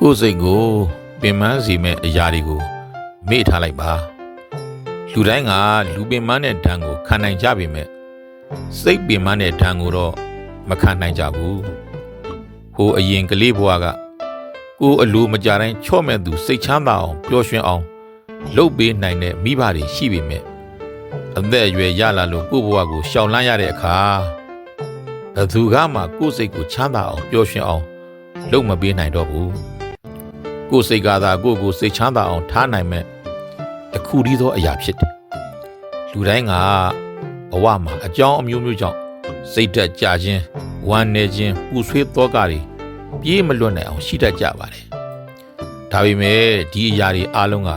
ကိုယ်စိတ်ကိုပင်ပန်းစီမဲ့အရာတွေကိုမေ့ထားလိုက်ပါလူတိုင်းကလူပင်ပန်းတဲ့ဓာတ်ကိုခံနိုင်ကြပေမဲ့စိတ်ပင်ပန်းတဲ့ဓာတ်ကိုတော့မခံနိုင်ကြဘူးဟိုအရင်ကလေးဘဝကကိုယ်အလိုမကြတိုင်းချော့မဲ့သူစိတ်ချမ်းသာအောင်ပျော်ရွှင်အောင်လှုပ်ပေးနိုင်တဲ့မိဘတွေရှိပေမဲ့အသက်အရွယ်ရလာလို့ကိုယ့်ဘဝကိုရှောင်လန်းရတဲ့အခါဘယ်သူကမှကိုယ့်စိတ်ကိုချမ်းသာအောင်ပျော်ရွှင်အောင်လုပ်မပေးနိုင်တော့ဘူး ကိုယ်စိတ်ကသာကိုယ့်ကိုယ်စိတ်ချမ်းသာအောင်ထားနိုင်မဲ့တစ်ခုတည်းသောအရာဖြစ်တယ်။လူတိုင်းကဘဝမှာအကြောင်းအမျိုးမျိုးကြောင့်စိတ်တက်ကြခြင်းဝမ်းနေခြင်းပူဆွေးသောကတွေပြေးမလွတ်နိုင်အောင်ရှိတတ်ကြပါတယ်။ဒါပေမဲ့ဒီအရာတွေအားလုံးက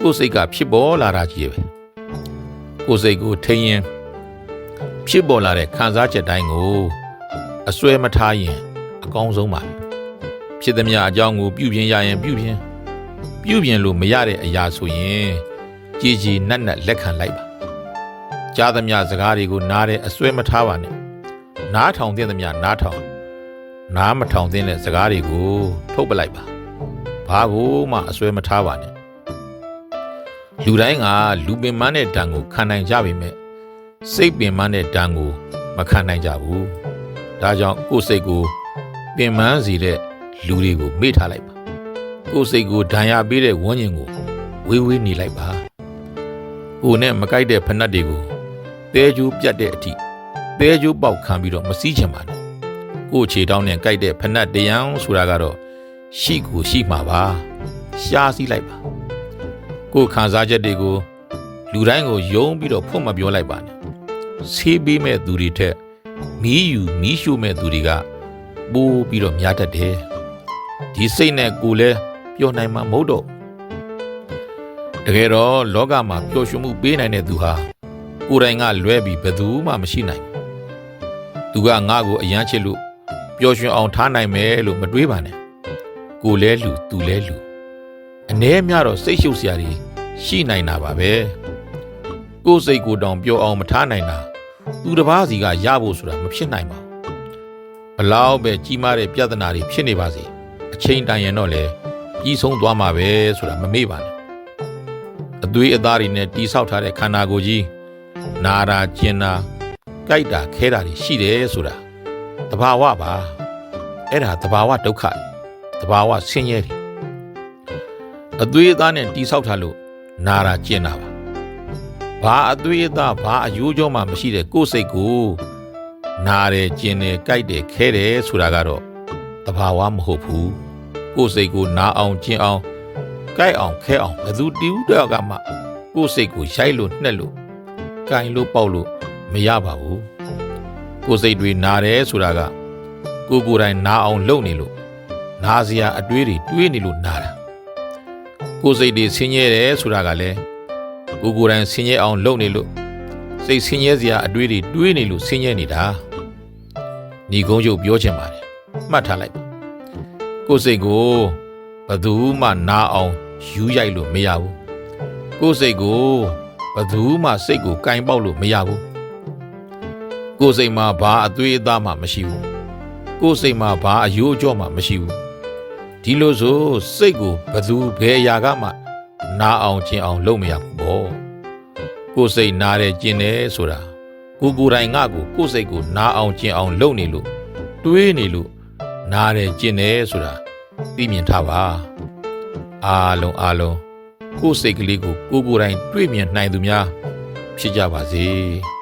ကိုယ်စိတ်ကဖြစ်ပေါ်လာတာကြီးပဲ။ကိုယ်စိတ်ကိုထိရင်ဖြစ်ပေါ်လာတဲ့ခံစားချက်တိုင်းကိုအစွဲမထားရင်အကောင်းဆုံးပါပဲ။ ဖြစ်သမျှအကြောင်းကိုပြုပြင်ရရင်ပြုပြင်ပြုပြင်လို့မရတဲ့အရာဆိုရင်ကြည်ကြည်နက်နက်လက်ခံလိုက်ပါကြားသမျှစကားတွေကိုနားတဲ့အစွဲမထားပါနဲ့နားထောင်တဲ့သမျှနားထောင်နားမထောင်တဲ့စကားတွေကိုထုတ်ပလိုက်ပါဘာကိုမှအစွဲမထားပါနဲ့လူတိုင်းကလူပင်ပန်းတဲ့တန်ကိုခံနိုင်ကြပေမဲ့စိတ်ပင်ပန်းတဲ့တန်ကို မခံနိုင်ကြဘူးဒါကြောင့်ကိုယ်စိတ်ကိုပင်ပန်းစေတဲ့ လူတွေကိုမေ့ထားလိုက်ပါကိုယ်စိတ်ကိုဒဏ်ရာပေးတဲ့ဝန်းကျင်ကိုဝေးဝေးနေလိုက်ပါကိုယ်နဲ့မကိုက်တဲ့ဖဏတ်တွေကိုတဲကျိုးပြတ်တဲ့အထိတဲကျိုးပေါက်ခံပြီးတော့မစည်းချင်ပါနဲ့ကိုယ်ခြေတောင်းနဲ့ကိုက်တဲ့ဖဏတ်တရားဆိုတာကတော့ရှိကိုရှိမှာပါရှားစည်းလိုက်ပါကိုယ်ခံစားချက်တွေကိုလူတိုင်းကိုယုံပြီးတော့ဖွင့်မပြောလိုက်ပါနဲ့ဆေးပေးမဲ့သူတွေထက်မီးယူမီးရှို့မဲ့သူတွေကပိုးပြီးတော့များတတ်တယ် ဒီစိတ်နဲ့ကိုယ်လဲပျော်နိုင်မှာမဟုတ်တော့တကယ်တော့လောကမှာပျော်ရွှင်မှုပေးနိုင်တဲ့သူဟာကိုယ်တိုင်ကလွဲပြီးဘယ်သူမှမရှိနိုင်ဘူးသူကငါ့ကိုအယမ်းချစ်လို့ပျော်ရွှင်အောင်ထားနိုင်မယ်လို့မတွေးပါနဲ့ကိုယ်လဲလူသူလဲလူအ ਨੇ မြတော့စိတ်ရှုပ်စရာတွေရှိနိုင်တာပါပဲကိုယ်စိတ်ကိုယ်တောင်ပျော်အောင်မထားနိုင်တာသူတစ်ပါးစီကရဖို့ဆိုတာမဖြစ်နိုင်ပါဘူးဘလောက်ပဲကြီးမားတဲ့ပြဿနာတွေဖြစ်နေပါစေ အချိန်တန်ရင်တော့လေပြီးဆုံးသွားမှာပဲဆိုတာမမေ့ပါနဲ့အသွေးအသားတွေနဲ့တီဆောက်ထားတဲ့ခန္ဓာကိုယ်ကြီးနာတာကျင်တာကြိုက်တာခဲတာတွေရှိတယ်ဆိုတာတဘာဝပါအဲ့ဒါတဘာဝဒုက္ခတဘာဝဆင်းရဲတွေအသွေးအသားနဲ့တီဆောက်ထားလို့နာတာကျင်တာပါဘာအသွေးအသားဘာအယိုးကြောမှမရှိတဲ့ကိုယ်စိတ်ကိုနားတယ်ကျင်တယ်ကြိုက်တယ်ခဲတယ်ဆိုတာကတော့တဘာဝမဟုတ်ဘူး ကိုယ်စိတ်ကိုနားအောင်ကျင်အောင်ကြိုက်အောင်ခဲအောင်ဘယ်သူတူးတော့ကမှကိုယ်စိတ်ကိုရိုက်လို့နှက်လို့ကင်လို့ပေါက်လို့မရပါဘူးကိုယ်စိတ်တွေနားတယ်ဆိုတာကကိုယ်ကိုယ်တိုင်နားအောင်လုပ်နေလို့နားစရာအတွေးတွေတွေးနေလို့နားတာကိုယ်စိတ်တွေဆင်းရဲတယ်ဆိုတာကလည်းကိုယ်ကိုယ်တိုင်ဆင်းရဲအောင်လုပ်နေလို့စိတ်ဆင်းရဲစရာအတွေးတွေတွေးနေလို့ဆင်းရဲနေတာညီကုန်းချုပ်ပြောချင်ပါတယ်မှတ်ထားလိုက်ပါ ကိုယ်စိတ်ကိုဘယ်သူမှနားအောင်ယူရိုက်လို့မရဘူးကိုယ်စိတ်ကိုဘယ်သူမှစိတ်ကိုကင်ပေါက်လို့မရဘူးကိုယ်စိတ်မှာဘာအသွေးအသားမှမရှိဘူးကိုယ်စိတ်မှာဘာအယိုးအကြောမှမရှိဘူးဒီလိုဆိုစိတ်ကိုဘယ်သူဘယ်အရာကမှနားအောင်ကျင်အောင်လုပ်မရဘူးပေါ့ကိုယ်စိတ်နားတယ်ကျင်တယ်ဆိုတာကိုကိုယ်တိုင်ငါကိုကိုယ်စိတ်ကိုနားအောင်ကျင်အောင်လုပ်နေလို့တွေးနေလို့ နားတယ်ကျင်တယ်ဆိုတာသိမြင်ထားပါအားလုံးအားလုံးကိုယ်စိတ်ကလေးကိုကိုကိုယ်တိုင်တွေးမြင်နိုင်သူများဖြစ်ကြပါစေ။